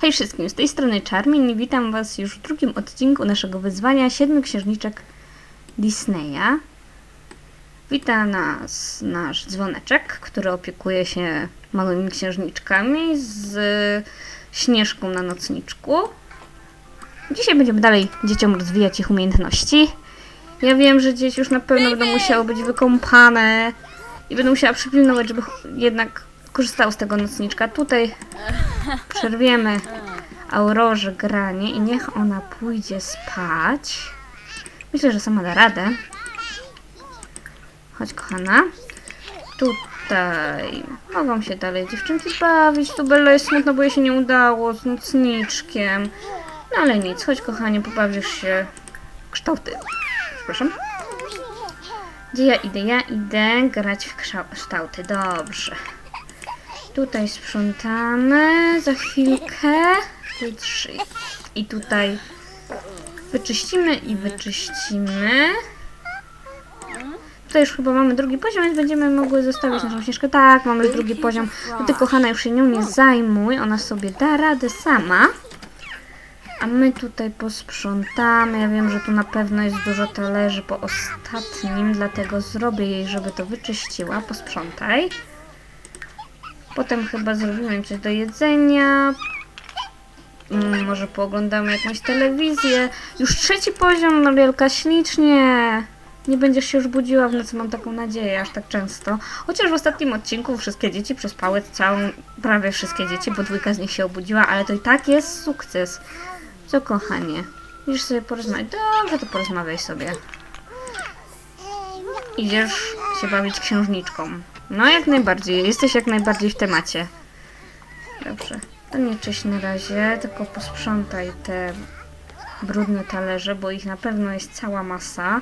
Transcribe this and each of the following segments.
Hej wszystkim, z tej strony Charmin i witam Was już w drugim odcinku naszego wyzwania Siedmiu Księżniczek Disneya. Wita nas nasz dzwoneczek, który opiekuje się małymi księżniczkami z Śnieżką na nocniczku. Dzisiaj będziemy dalej dzieciom rozwijać ich umiejętności. Ja wiem, że dzieci już na pewno będą musiały być wykąpane i będę musiała przypilnować, żeby jednak korzystały z tego nocniczka. Tutaj przerwiemy Aurorze granie i niech ona pójdzie spać. Myślę, że sama da radę. Chodź, kochana. Tutaj mogą się dalej dziewczynki bawić. Tu Bella jest smutna, bo jej się nie udało z nocniczkiem. No ale nic, chodź, kochanie, pobawisz się kształty. Przepraszam. Gdzie ja idę? Ja idę grać w kształ- kształty. Dobrze. Tutaj sprzątamy za chwilkę. I tutaj wyczyścimy i wyczyścimy. Tutaj już chyba mamy drugi poziom, więc będziemy mogły zostawić naszą śnieżkę. Tak, mamy już drugi poziom. No ty kochana już się nią nie zajmuj, ona sobie da radę sama. A my tutaj posprzątamy. Ja wiem, że tu na pewno jest dużo talerzy po ostatnim, dlatego zrobię jej, żeby to wyczyściła. Posprzątaj. Potem chyba zrobimy coś do jedzenia. Mm, może pooglądamy jakąś telewizję. Już trzeci poziom, Marielka, ślicznie. Nie będziesz się już budziła w nocy, mam taką nadzieję, aż tak często. Chociaż w ostatnim odcinku wszystkie dzieci przespały całą, prawie wszystkie dzieci, bo dwójka z nich się obudziła, ale to i tak jest sukces. Co kochanie? Idziesz sobie porozmawiać? Dobrze, to porozmawiaj sobie. Idziesz się bawić księżniczką. No jak najbardziej, jesteś jak najbardziej w temacie. Dobrze, to nie czyść na razie, tylko posprzątaj te brudne talerze, bo ich na pewno jest cała masa.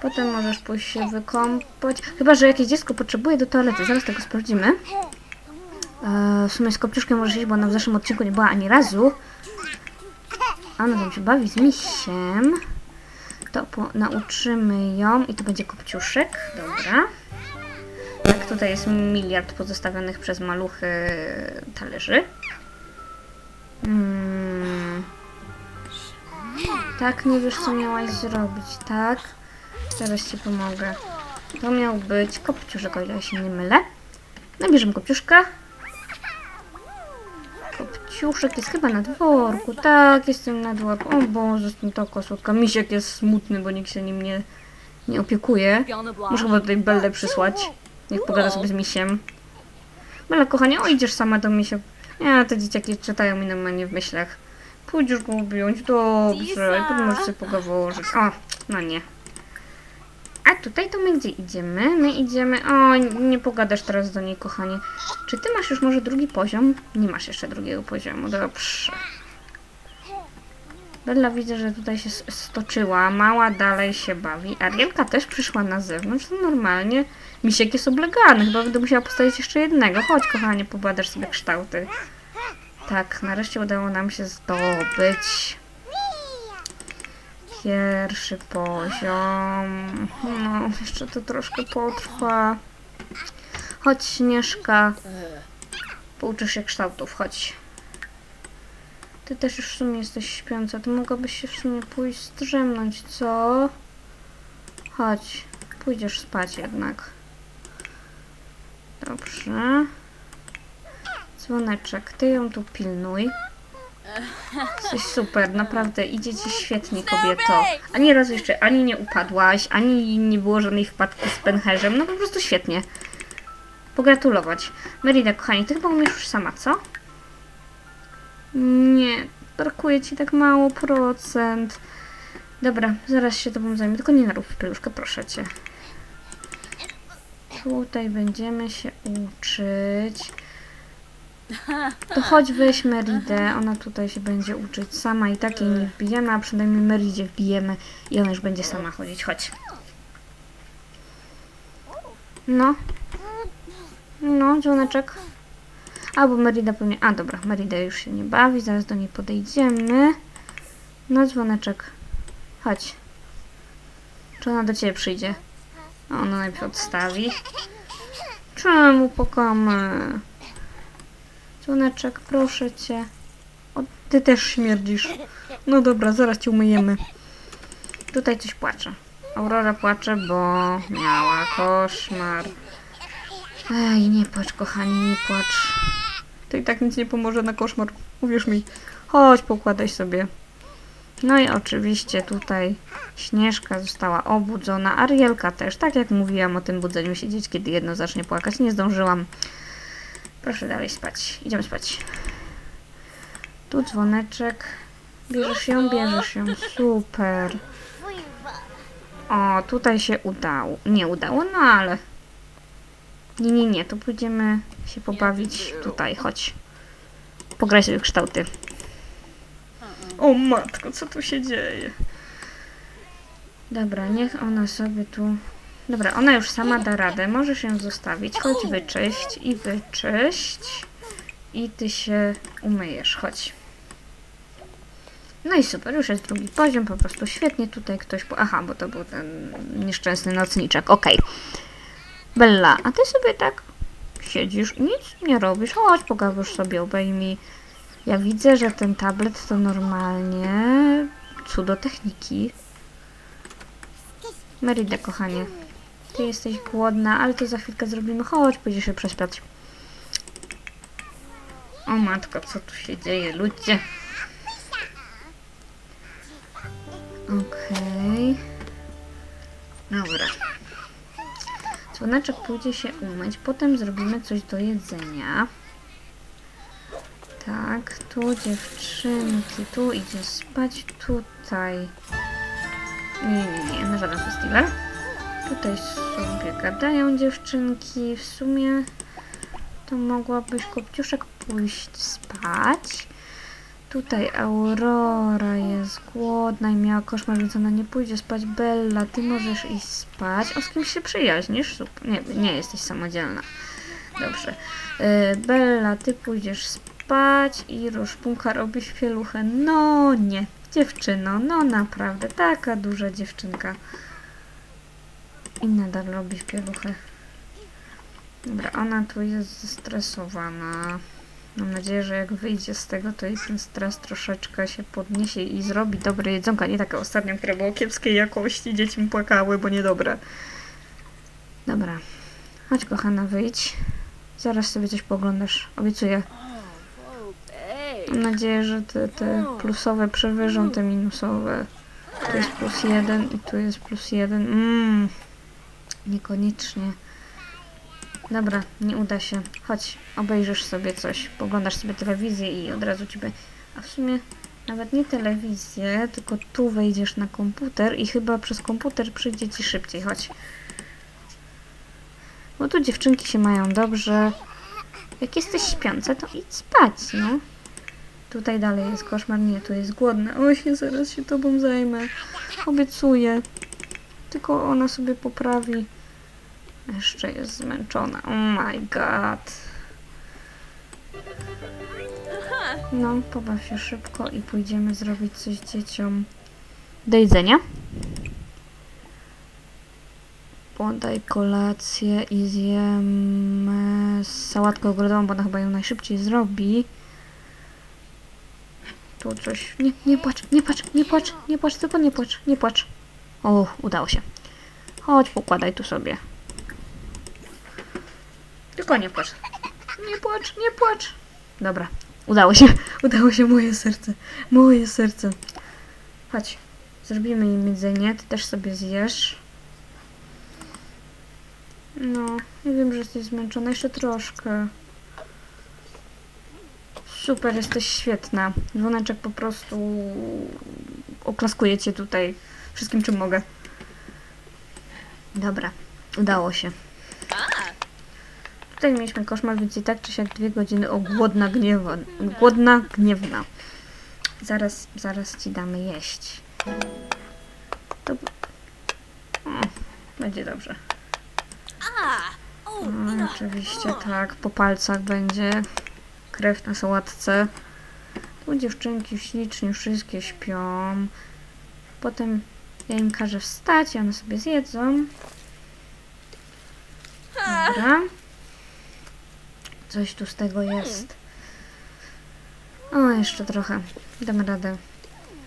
Potem możesz pójść się wykąpać. Chyba, że jakieś dziecko potrzebuje do toalety. Zaraz tego sprawdzimy. Eee, w sumie z Kopciuszkiem możesz iść, bo ona w zeszłym odcinku nie była ani razu. A ona tam się bawi z misiem. To nauczymy ją i to będzie Kopciuszek. Dobra. Tak, tutaj jest miliard pozostawionych przez maluchy talerzy. Mm. Tak, nie wiesz co miałaś zrobić, tak? Zaraz ci pomogę. To miał być kopciuszek, o ile się nie mylę. Nabierzemy kopciuszka. Kopciuszek jest chyba na dworku. Tak, jestem na dworku. O Boże, jestem taka słodka. Misiek jest smutny, bo nikt się nim nie, nie opiekuje. Muszę chyba tutaj Bellę przysłać. Niech pogada sobie z misiem. Bella, kochanie, o idziesz sama do misia. Nie, te dzieciaki czytają mi normalnie w myślach. Pójdziesz go objąć, dobrze. I potem możesz sobie pogaworzyć. O, no nie. A tutaj to my gdzie idziemy? My idziemy... O, nie pogadasz teraz do niej, kochanie. Czy ty masz już może drugi poziom? Nie masz jeszcze drugiego poziomu, dobrze. Bella widzę, że tutaj się stoczyła. Mała dalej się bawi. Arielka też przyszła na zewnątrz, to normalnie. Misiek jest oblegany, chyba będę musiała postawić jeszcze jednego. Chodź, kochanie, pobadasz sobie kształty. Tak, nareszcie udało nam się zdobyć pierwszy poziom. No, jeszcze to troszkę potrwa. Chodź, Śnieżka. Pouczysz się kształtów, chodź. Ty też już w sumie jesteś śpiąca. Ty mogłabyś się w sumie pójść zdrzemnąć, co? Chodź, pójdziesz spać jednak. Dobrze. Dzwoneczek, ty ją tu pilnuj. Jesteś super, naprawdę idzie ci świetnie, kobieto. Ani razu jeszcze ani nie upadłaś, ani nie było żadnej wpadki z pęcherzem. No po prostu świetnie. Pogratulować. Merida, kochani, ty chyba umiesz już sama, co? Nie, brakuje ci tak mało procent. Dobra, zaraz się tobą zajmę, tylko nie narób w proszę cię. Tutaj będziemy się uczyć. To chodź weź Meridę, ona tutaj się będzie uczyć sama i takiej nie wbijemy, a przynajmniej Meridzie wbijemy i ona już będzie sama chodzić. Chodź. No. No, dzwoneczek. Albo Merida pewnie... A, dobra, Merida już się nie bawi, zaraz do niej podejdziemy. No, dzwoneczek. Chodź. Czy ona do ciebie przyjdzie? Ona najpierw odstawi. Czemu pokamy? Dzwoneczek, proszę cię. O, ty też śmierdzisz. No dobra, zaraz cię umyjemy. Tutaj coś płacze. Aurora płacze, bo miała koszmar. Ej, nie płacz, kochani, nie płacz. To i tak nic nie pomoże na koszmar. Uwierz mi. Chodź, pokładaj sobie. No i oczywiście tutaj Śnieżka została obudzona, Arielka też, tak jak mówiłam o tym budzeniu się dzieci, kiedy jedno zacznie płakać, nie zdążyłam. Proszę dalej spać, idziemy spać. Tu dzwoneczek, bierzesz ją, bierzesz ją, super. O, tutaj się udało, nie udało, no ale... Nie, nie, nie, to pójdziemy się pobawić tutaj, chodź. Pograj sobie kształty. O matko, co tu się dzieje? Dobra, niech ona sobie tu... Dobra, ona już sama da radę. Możesz ją zostawić. Chodź wyczyść i wyczyść. I ty się umyjesz. Chodź. No i super, już jest drugi poziom, po prostu świetnie. Tutaj ktoś... Po... Aha, bo to był ten nieszczęsny nocniczek. Okej. Bella, a ty sobie tak siedzisz i nic nie robisz. Chodź, pogawisz sobie, obejmij. Ja widzę, że ten tablet to normalnie cudo techniki. Merida, kochanie. Ty jesteś głodna, ale to za chwilkę zrobimy. Chodź, pójdziesz się przespać. O matko, co tu się dzieje, ludzie? Okej. Dobra. Dzwoneczek pójdzie się umyć, potem zrobimy coś do jedzenia. Tak, tu dziewczynki, tu idzie spać, tutaj. Nie, nie, nie, na żaden festiwal. Tutaj sobie gadają dziewczynki. W sumie to mogłabyś Kopciuszek pójść spać. Tutaj Aurora jest głodna i miała koszmar, więc ona nie pójdzie spać. Bella, ty możesz iść spać. O, z kimś się przyjaźnisz? Super. Nie, nie jesteś samodzielna. Dobrze. Yy, Bella, ty pójdziesz spać i Roszpunka robi śpieluchę. No nie, dziewczyno, no naprawdę, taka duża dziewczynka. I nadal robi śpieluchę. Dobra, ona tu jest zestresowana. Mam nadzieję, że jak wyjdzie z tego, to jej ten stres troszeczkę się podniesie i zrobi dobre jedzonko, a nie takie ostatnie, które było kiepskiej jakości. Dzieci mi płakały, bo niedobre. Dobra. Chodź, kochana, wyjdź. Zaraz sobie coś poglądasz. Obiecuję. Mam nadzieję, że te, te plusowe przewyżą te minusowe. Tu jest plus jeden i tu jest plus jeden. Mmm. Niekoniecznie. Dobra, nie uda się. Chodź, obejrzysz sobie coś. Poglądasz sobie telewizję i od razu ciebie... A w sumie nawet nie telewizję, tylko tu wejdziesz na komputer i chyba przez komputer przyjdzie ci szybciej. Chodź. Bo tu dziewczynki się mają dobrze. Jak jesteś śpiąca, to idź spać, no. Tutaj dalej jest koszmar. Nie, tu jest głodna. Oj, ja zaraz się tobą zajmę. Obiecuję. Tylko ona sobie poprawi. Jeszcze jest zmęczona. Oh my god. No, pobaw się szybko i pójdziemy zrobić coś dzieciom do jedzenia. Podaj kolację i zjemy sałatkę ogrodową, bo ona chyba ją najszybciej zrobi. Tu coś... Nie, nie płacz, nie płacz, nie płacz, nie płacz, tylko nie płacz, nie płacz. O, udało się. Chodź, pokładaj tu sobie. Tylko nie płacz. Nie płacz, nie płacz. Dobra, udało się. Udało się moje serce. Moje serce. Chodź, zrobimy im jedzenie. Ty też sobie zjesz. No, wiem, że jesteś zmęczona. Jeszcze troszkę. Super, jesteś świetna. Dzwoneczek po prostu oklaskuje cię tutaj wszystkim, czym mogę. Dobra, udało się. Tutaj mieliśmy koszmar, więc i tak czy siak dwie godziny o głodna gniewa, głodna gniewna. Zaraz, zaraz ci damy jeść. To... O, będzie dobrze. No, oczywiście tak, po palcach będzie. Krew na sałatce. Tu dziewczynki ślicznie wszystkie śpią. Potem ja im każę wstać i one sobie zjedzą. Dobra. Coś tu z tego jest. Oj, jeszcze trochę. Damy radę.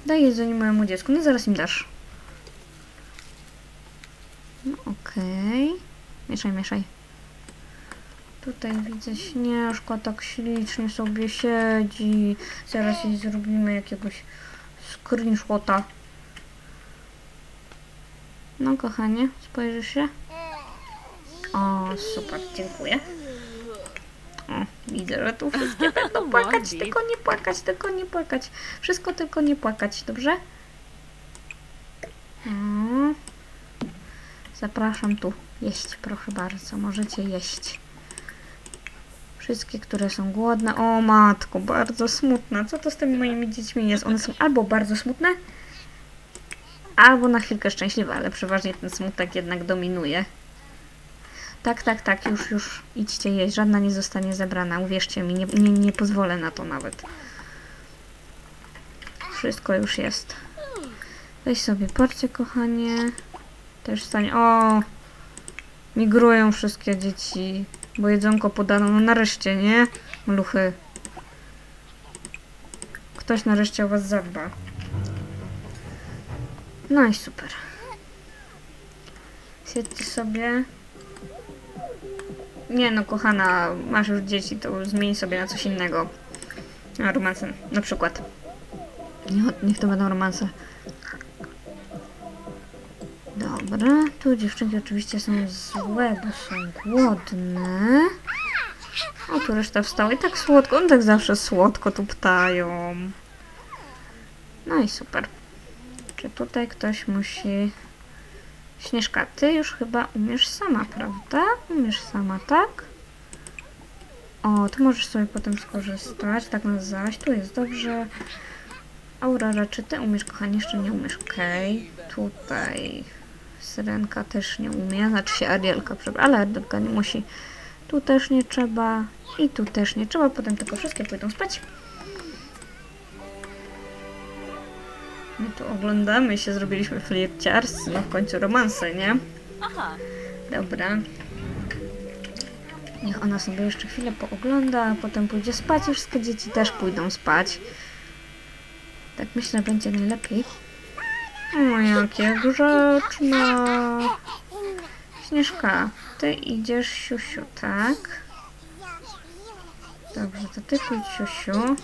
Daj jedzenie mojemu dziecku. No zaraz im dasz. No okej. Mieszaj, mieszaj. Tutaj widzę Śnieżka tak ślicznie sobie siedzi. Zaraz jej zrobimy jakiegoś screenshota. No kochanie, spojrzysz się? O, super, dziękuję. O, widzę, że tu wszystkie będą płakać, tylko nie płakać, tylko nie płakać. Wszystko tylko nie płakać, dobrze? Zapraszam tu jeść, proszę bardzo, możecie jeść. Wszystkie, które są głodne. O matko, bardzo smutne. Co to z tymi moimi dziećmi jest? One są albo bardzo smutne, albo na chwilkę szczęśliwe, ale przeważnie ten smutek jednak dominuje. Tak, tak, tak, już, już idźcie jeść. Żadna nie zostanie zebrana, uwierzcie mi, nie, nie, nie pozwolę na to nawet. Wszystko już jest. Weź sobie porcję, kochanie. Też stanie. O! Migrują wszystkie dzieci, bo jedzonko podano. No nareszcie, nie? Mluchy. Ktoś nareszcie o was zadba. No i super. Siedźcie sobie. Nie no, kochana, masz już dzieci, to zmień sobie na coś innego. Na romanse, na przykład. Niech, to będą romanse. Dobra, tu dziewczynki oczywiście są złe, bo są głodne. O, tu reszta wstała i tak słodko, on tak zawsze słodko tu ptają. No i super. Czy tutaj ktoś musi... Śnieżka, ty już chyba umiesz sama, prawda? Umiesz sama, tak? O, tu możesz sobie potem skorzystać. Tak nazywałaś. Tu jest dobrze. Aurora, czy ty umiesz, kochanie? Jeszcze nie umiesz. Okej. Tutaj Syrenka też nie umie. Znaczy się Arielka, przepraszam. Ale Arielka nie musi. Tu też nie trzeba. I tu też nie trzeba. Potem tylko wszystkie pójdą spać. My tu oglądamy się, zrobiliśmy flirciarscy, no w końcu romanse, nie? Aha. Dobra. Niech ona sobie jeszcze chwilę poogląda, a potem pójdzie spać i wszystkie dzieci też pójdą spać. Tak myślę, będzie najlepiej. O, jakie grzeczne. Śnieżka, ty idziesz siusiu, tak? Dobrze, to ty pójdź siusiu.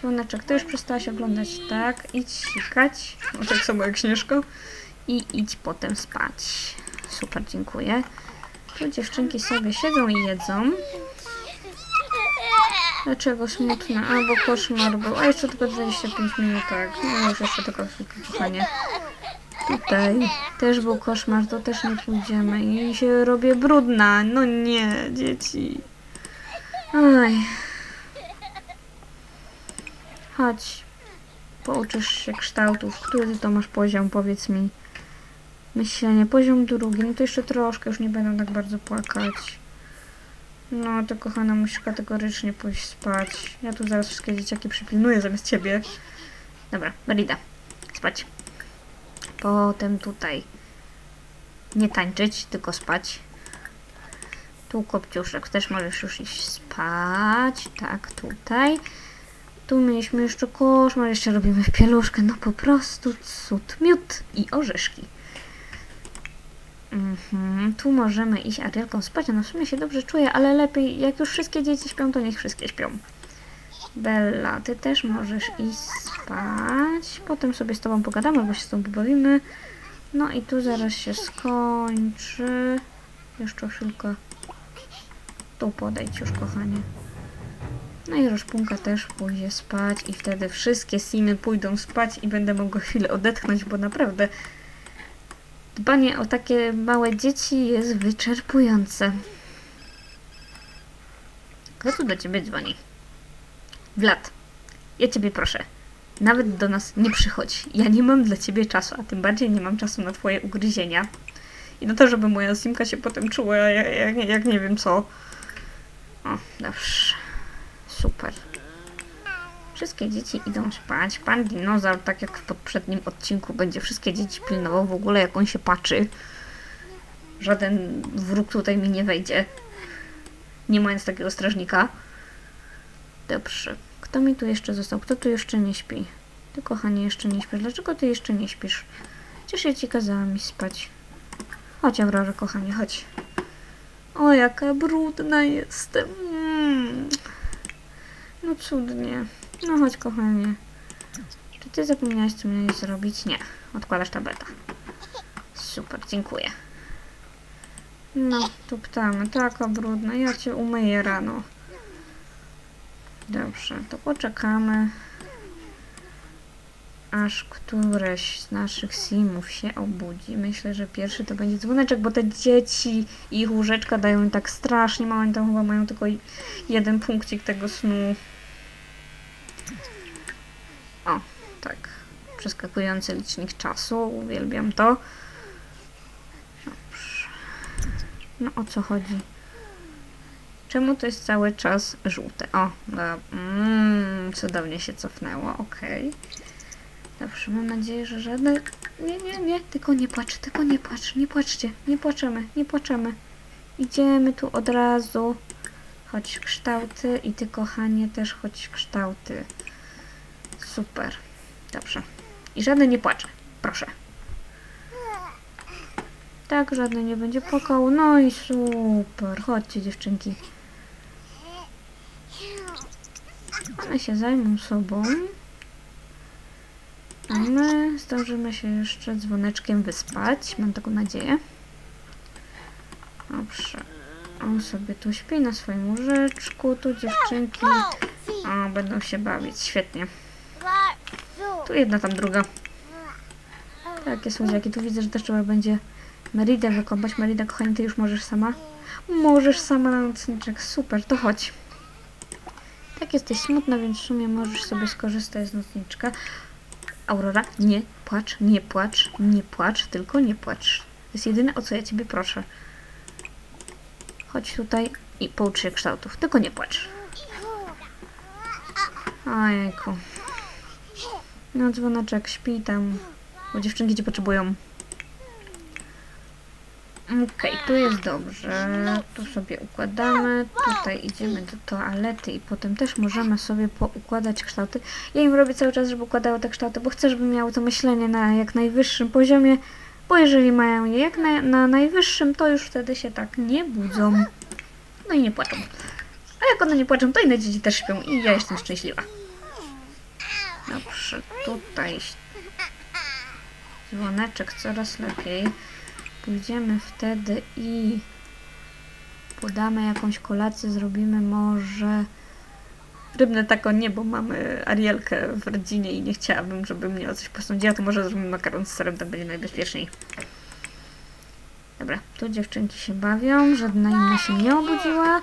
Słoneczek, ty już przestałaś oglądać, tak? Idź sikać. O, tak samo jak Śnieżko. I idź potem spać. Super, dziękuję. Tu dziewczynki sobie siedzą i jedzą. Dlaczego smutne? A, bo koszmar był. A jeszcze tylko 25 minut, tak. No już jeszcze tylko chwilkę, kochanie. Tutaj też był koszmar, to też nie pójdziemy. I się robię brudna. No nie, dzieci. Aj. Chodź. Pouczysz się kształtów. Który to masz poziom, powiedz mi. Myślenie, poziom drugi. No to jeszcze troszkę, już nie będę tak bardzo płakać. No, to kochana, musisz kategorycznie pójść spać. Ja tu zaraz wszystkie dzieciaki przypilnuję zamiast ciebie. Dobra, Merida, spać. Potem tutaj nie tańczyć, tylko spać. Tu kopciuszek, też możesz już iść spać. Tak, tutaj. Tu mieliśmy jeszcze koszmar, jeszcze robimy pieluszkę. No po prostu cud. Miód i orzeszki. Mhm, tu możemy iść Arielką spać. Ona w sumie się dobrze czuje, ale lepiej, jak już wszystkie dzieci śpią, to niech wszystkie śpią. Bella, ty też możesz iść spać. Potem sobie z tobą pogadamy, bo się z tobą pobawimy. No i tu zaraz się skończy. Jeszcze chwilkę. Tu podejdź już, kochanie. No i Roszpunka też pójdzie spać i wtedy wszystkie simy pójdą spać i będę mogła chwilę odetchnąć, bo naprawdę dbanie o takie małe dzieci jest wyczerpujące. Kto tu do ciebie dzwoni? Vlad, ja ciebie proszę, nawet do nas nie przychodź. Ja nie mam dla ciebie czasu, a tym bardziej nie mam czasu na twoje ugryzienia. I na to, żeby moja simka się potem czuła jak, jak, jak nie wiem co. O, dobrze. Super. Wszystkie dzieci idą spać. Pan dinozaur, tak jak w poprzednim odcinku, będzie wszystkie dzieci pilnował w ogóle, jak on się patrzy. Żaden wróg tutaj mi nie wejdzie. nie mając takiego strażnika. Dobrze. Kto mi tu jeszcze został? Kto tu jeszcze nie śpi? Ty, kochanie, jeszcze nie śpisz. Dlaczego ty jeszcze nie śpisz? Przecież ja ci kazałam mi spać. Chodź, Aurora, kochanie, chodź. O, jaka brudna jestem. Mm. No cudnie. No chodź, kochanie. Czy ty zapomniałaś, co miałeś zrobić? Nie. Odkładasz tableta. Super, dziękuję. No, tu ptamy. Taka brudna. Ja cię umyję rano. Dobrze, to poczekamy. Aż któreś z naszych simów się obudzi. Myślę, że pierwszy to będzie dzwoneczek, bo te dzieci i ich łóżeczka dają im tak strasznie mało. Oni tam chyba mają tylko jeden punkcik tego snu. O, tak. Przeskakujący licznik czasu. Uwielbiam to. No o co chodzi? Czemu to jest cały czas żółte? O, no, mm, cudownie się cofnęło, okej. Dobrze, mam nadzieję, że żadne... Nie, nie, nie, tylko nie płacz, tylko nie płacz, nie płaczcie, nie płaczemy, nie płaczemy. Idziemy tu od razu. Chodź kształty i ty, kochanie, też chodź kształty. Super, dobrze. I żadne nie płacze, proszę. Tak, żadny nie będzie płakał. No i super. Chodźcie, dziewczynki. One się zajmą sobą. A my zdążymy się jeszcze dzwoneczkiem wyspać. Mam taką nadzieję. Dobrze. On sobie tu śpi na swoim łóżeczku. Tu dziewczynki o, będą się bawić. Świetnie. Tu jedna, tam druga. Takie słodziaki. Tu widzę, że też trzeba będzie Meridę wykąpać. Merida, kochani, ty już możesz sama? Możesz sama na nocniczek. Super, to chodź. Tak jesteś smutna, więc w sumie możesz sobie skorzystać z nocniczka. Aurora, nie płacz, nie płacz, nie płacz, tylko nie płacz. To jest jedyne, o co ja ciebie proszę. Chodź tutaj i poucz się kształtów, tylko nie płacz. Ojejku. No dzwoneczek, śpi tam, bo dziewczynki cię potrzebują. Okej, tu jest dobrze. Tu sobie układamy. Tutaj idziemy do toalety i potem też możemy sobie poukładać kształty. Ja im robię cały czas, żeby układały te kształty, bo chcę, żeby miały to myślenie na jak najwyższym poziomie, bo jeżeli mają je jak na, na najwyższym, to już wtedy się tak nie budzą. No i nie płaczą. A jak one nie płaczą, to inne dzieci też śpią i ja jestem szczęśliwa. Dobrze, tutaj dzwoneczek coraz lepiej. Pójdziemy wtedy i podamy jakąś kolację, zrobimy może rybne tako nie, bo mamy Arielkę w rodzinie i nie chciałabym, żeby mnie o coś posądziła, to może zrobimy makaron z serem, to będzie najbezpieczniej. Dobra, tu dziewczynki się bawią, żadna inna się nie obudziła.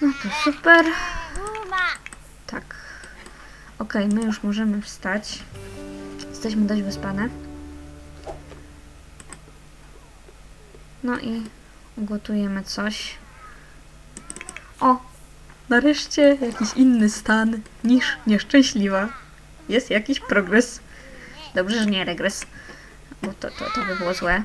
No to super. Tak. Okej, my już możemy wstać. Jesteśmy dość wyspane. No i ugotujemy coś. O! Nareszcie jakiś inny stan niż nieszczęśliwa. Jest jakiś progres. Dobrze, że nie regres, bo to, to, to by było złe.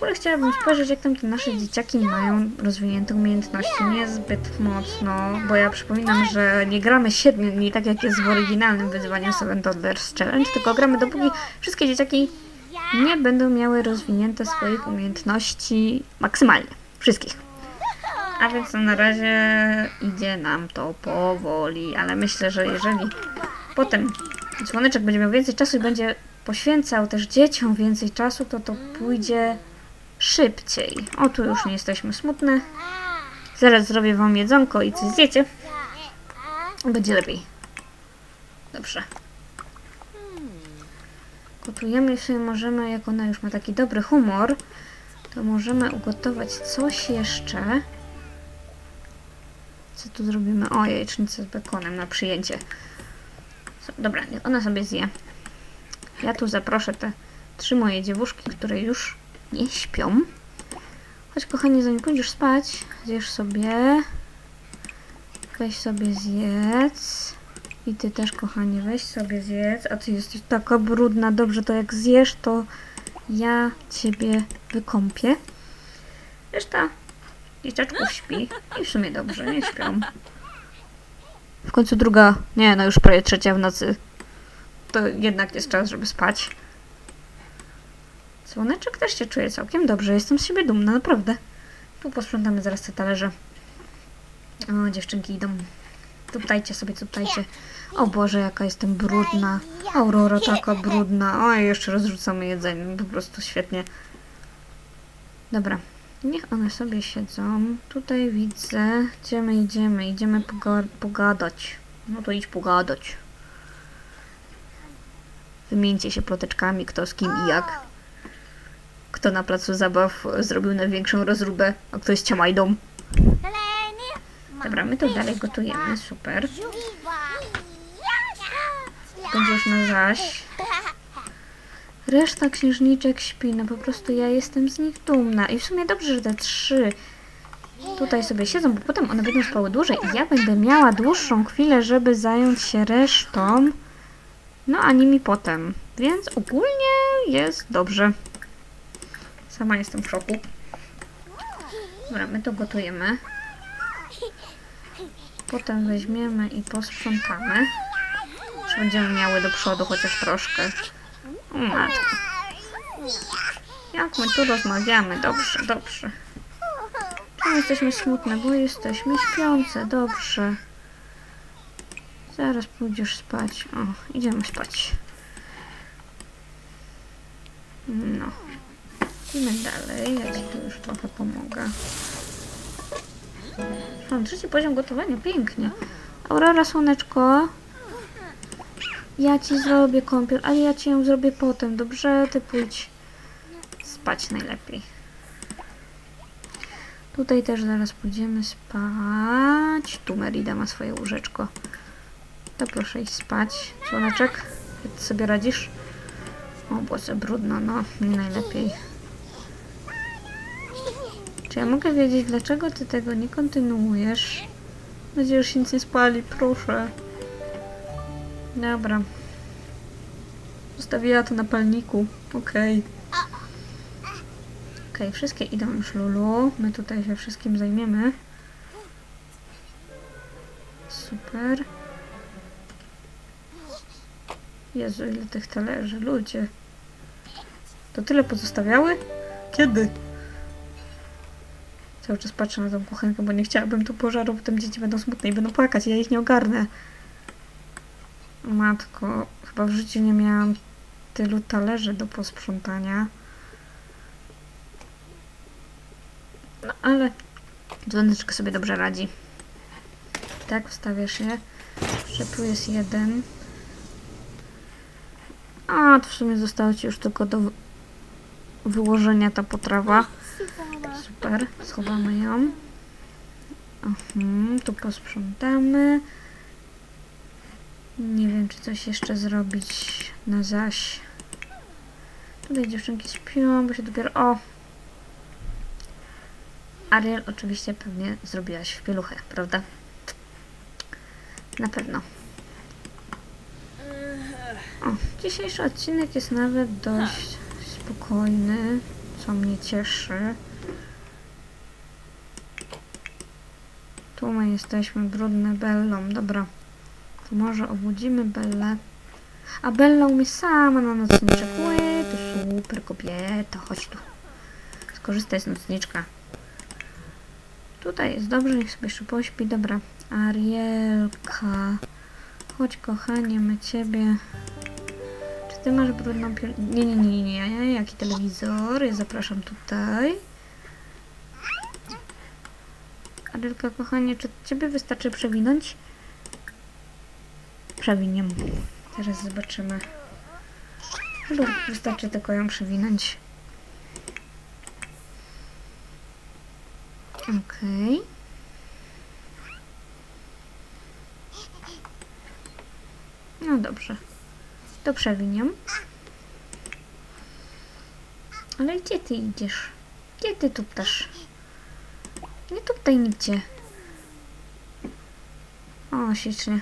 Ogóle chciałabym spojrzeć, jak tam te nasze dzieciaki mają rozwinięte umiejętności. Niezbyt mocno, bo ja przypominam, że nie gramy 7 dni, tak jak jest w oryginalnym wyzwaniu Seven Toddlers Challenge, tylko gramy dopóki wszystkie dzieciaki nie będą miały rozwinięte swoich umiejętności maksymalnie. Wszystkich. A więc na razie idzie nam to powoli, ale myślę, że jeżeli potem dzwoneczek będzie miał więcej czasu i będzie poświęcał też dzieciom więcej czasu, to to pójdzie szybciej. O, tu już nie jesteśmy smutne. Zaraz zrobię wam jedzonko i coś zjecie. Będzie lepiej. Dobrze. Gotujemy sobie możemy, jak ona już ma taki dobry humor, to możemy ugotować coś jeszcze. Co tu zrobimy? O, jajecznicę z bekonem na przyjęcie. Dobra, niech ona sobie zje. Ja tu zaproszę te trzy moje dziewuszki, które już nie śpią. Chodź, kochanie, zanim pójdziesz spać, zjesz sobie. Weź sobie zjedz. I ty też, kochanie, weź sobie zjedz. A ty jesteś taka brudna. Dobrze, to jak zjesz, to ja ciebie wykąpię. Reszta Dzieciaczków śpi i w sumie dobrze, nie śpią. W końcu druga, nie no już prawie trzecia w nocy. To jednak jest czas, żeby spać. Słoneczek też się czuje całkiem dobrze, jestem z siebie dumna, naprawdę. Tu posprzątamy zaraz te talerze. O, dziewczynki idą. Tuptajcie sobie, tuptajcie. O Boże, jaka jestem brudna. Aurora taka brudna. Oj, jeszcze rozrzucamy jedzenie. Po prostu świetnie. Dobra. Niech one sobie siedzą. Tutaj widzę. Idziemy, idziemy. Idziemy poga pogadać. No to idź pogadać. Wymieńcie się ploteczkami, kto z kim i jak. Kto na placu zabaw zrobił największą rozróbę, a kto jest ciamajdą. Dobra, my to dalej gotujemy. Super. Będziesz na zaś. Reszta księżniczek śpi, no po prostu ja jestem z nich dumna. I w sumie dobrze, że te trzy tutaj sobie siedzą, bo potem one będą spały dłużej i ja będę miała dłuższą chwilę, żeby zająć się resztą. No a nimi potem. Więc ogólnie jest dobrze. Sama jestem w szoku. Dobra, my to gotujemy. Potem weźmiemy i posprzątamy. Czy będziemy miały do przodu chociaż troszkę. Matko. Jak my tu rozmawiamy? Dobrze, dobrze. Czemu jesteśmy smutne? Bo jesteśmy śpiące. Dobrze. Zaraz pójdziesz spać. O, idziemy spać. No. Idziemy dalej. Ja ci tu już trochę pomogę. Mam trzeci poziom gotowania. Pięknie. Aurora, słoneczko. Ja ci zrobię kąpiel, ale ja ci ją zrobię potem, dobrze? Ty pójdź spać najlepiej. Tutaj też zaraz pójdziemy spać. Tu Merida ma swoje łóżeczko. To proszę iść spać. Słoneczek, jak ty sobie radzisz? O, za brudno, no, nie najlepiej. Czy ja mogę wiedzieć, dlaczego ty tego nie kontynuujesz? Że się nic nie spali, proszę. Dobra. Zostawiła to na palniku. Okej. Okej, wszystkie idą już Lulu. My tutaj się wszystkim zajmiemy. Super. Jezu, ile tych talerzy, ludzie. To tyle pozostawiały? Kiedy? Cały czas patrzę na tą kuchenkę, bo nie chciałabym tu pożaru, potem dzieci będą smutne i będą płakać, ja ich nie ogarnę. Matko, chyba w życiu nie miałam tylu talerzy do posprzątania. No ale dzwoneczek sobie dobrze radzi. Tak, wstawiasz je. Jeszcze tu jest jeden. A, to w sumie zostało ci już tylko do wy- wyłożenia ta potrawa. Super, schowamy ją. Mhm, tu posprzątamy. Nie wiem, czy coś jeszcze zrobić na zaś. Tutaj dziewczynki śpią, bo się dopiero... O! Ariel oczywiście pewnie zrobiłaś w pieluchę, prawda? Na pewno. O, dzisiejszy odcinek jest nawet dość spokojny, co mnie cieszy. Tu my jesteśmy brudne Bellą. Dobra. To może obudzimy Bellę. A Bella umie sama na nocniczek. Łe, to super kobieta. Chodź tu. Skorzystaj z nocniczka. Tutaj jest dobrze, niech sobie jeszcze pośpi. Dobra. Arielka. Chodź kochanie, my ciebie. Czy ty masz brudną piel... Nie, nie, nie, nie, nie. Jaki telewizor? Ja zapraszam tutaj. Arielka, kochanie, czy ciebie wystarczy przewinąć? Przewinię. Teraz zobaczymy. Wystarczy tylko ją przewinąć. Okej. No dobrze. To przewinię. Ale gdzie ty idziesz? Gdzie ty tuptasz? Nie tuptaj nigdzie. O, ślicznie.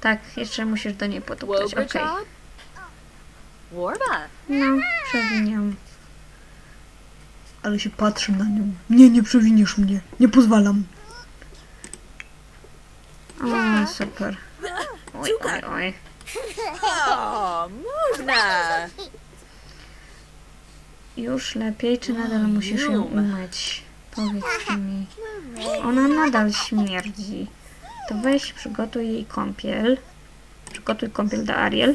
Tak, jeszcze musisz do niej potuptać. Okej. Warba. No, przewiniam. Ale się patrzy na nią. Nie, nie przewiniesz mnie. Nie pozwalam. O, super. Oj, oj, oj. O, można! Już lepiej, czy nadal musisz ją umyć? Powiedz mi. Ona nadal śmierdzi. To weź, przygotuj jej kąpiel. Przygotuj kąpiel do Ariel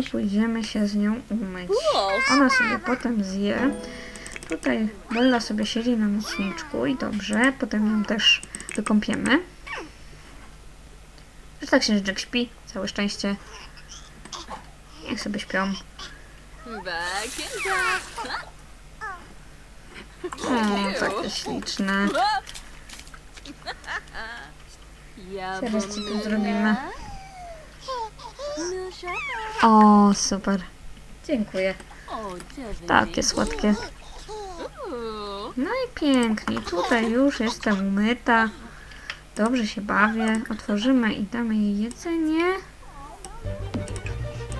i pójdziemy się z nią umyć. Ona sobie potem zje. Tutaj Bella sobie siedzi na nocniczku i dobrze. Potem ją też wykąpiemy. Że tak się Jack śpi. Całe szczęście. Niech sobie śpią. Back back. O, takie śliczne. Zaraz ci tu zrobimy. O, super. Dziękuję. Takie słodkie. No i pięknie. Tutaj już jestem umyta. Dobrze się bawię. Otworzymy i damy jej jedzenie.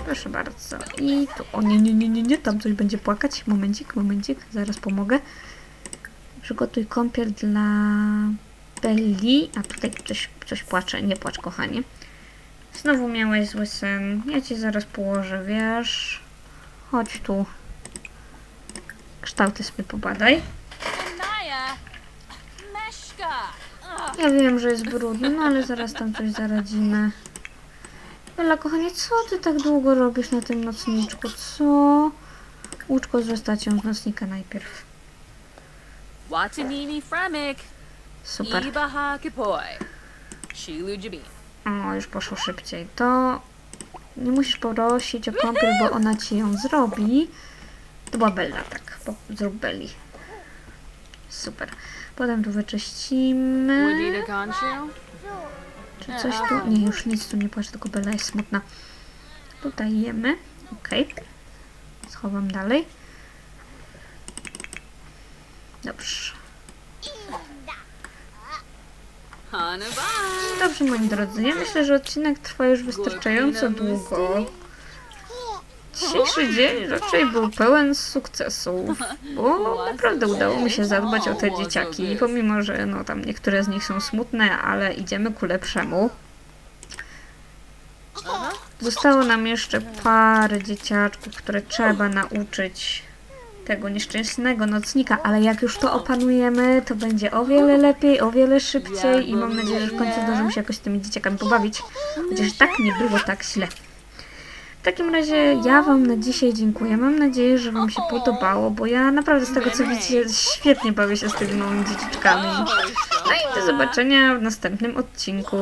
Proszę bardzo. I tu. O nie, nie, nie, nie, nie. Tam coś będzie płakać. Momencik, momencik. Zaraz pomogę. Przygotuj kąpiel dla Belli. A tutaj coś, coś płacze. Nie płacz, kochanie. Znowu miałeś zły sen. Ja ci zaraz położę, wiesz. Chodź tu. Kształty sobie pobadaj. Ja wiem, że jest brudno, no ale zaraz tam coś zaradzimy. Bella, kochanie, co ty tak długo robisz na tym nocniczku? Co? Łóżko zostać ją z nocnika najpierw. Watanini Framik. Super. Ibaha Kipoi. Shilu Jabin. O, już poszło szybciej. To nie musisz prosić o kąpiel, bo ona ci ją zrobi. To była Bella, tak. Zrób Belli. Super. Potem tu wyczyścimy. Czy coś tu? Nie, już nic tu nie płacze, tylko Bella jest smutna. Tutaj jemy. Okej. Schowam dalej. Dobrze. Dobrze, moi drodzy. Ja myślę, że odcinek trwa już wystarczająco długo. Dzisiejszy dzień raczej był pełen sukcesów, bo naprawdę udało mi się zadbać o te dzieciaki, pomimo, że no tam niektóre z nich są smutne, ale idziemy ku lepszemu. Zostało nam jeszcze parę dzieciaczków, które trzeba nauczyć tego nieszczęsnego nocnika, ale jak już to opanujemy, to będzie o wiele lepiej, o wiele szybciej i mam nadzieję, że w końcu zdążymy się jakoś z tymi dzieciakami pobawić, chociaż tak nie było tak źle. W takim razie ja Wam na dzisiaj dziękuję. Mam nadzieję, że Wam się podobało, bo ja naprawdę z tego co widzicie świetnie bawię się z tymi małymi dzieciaczkami. No i do zobaczenia w następnym odcinku.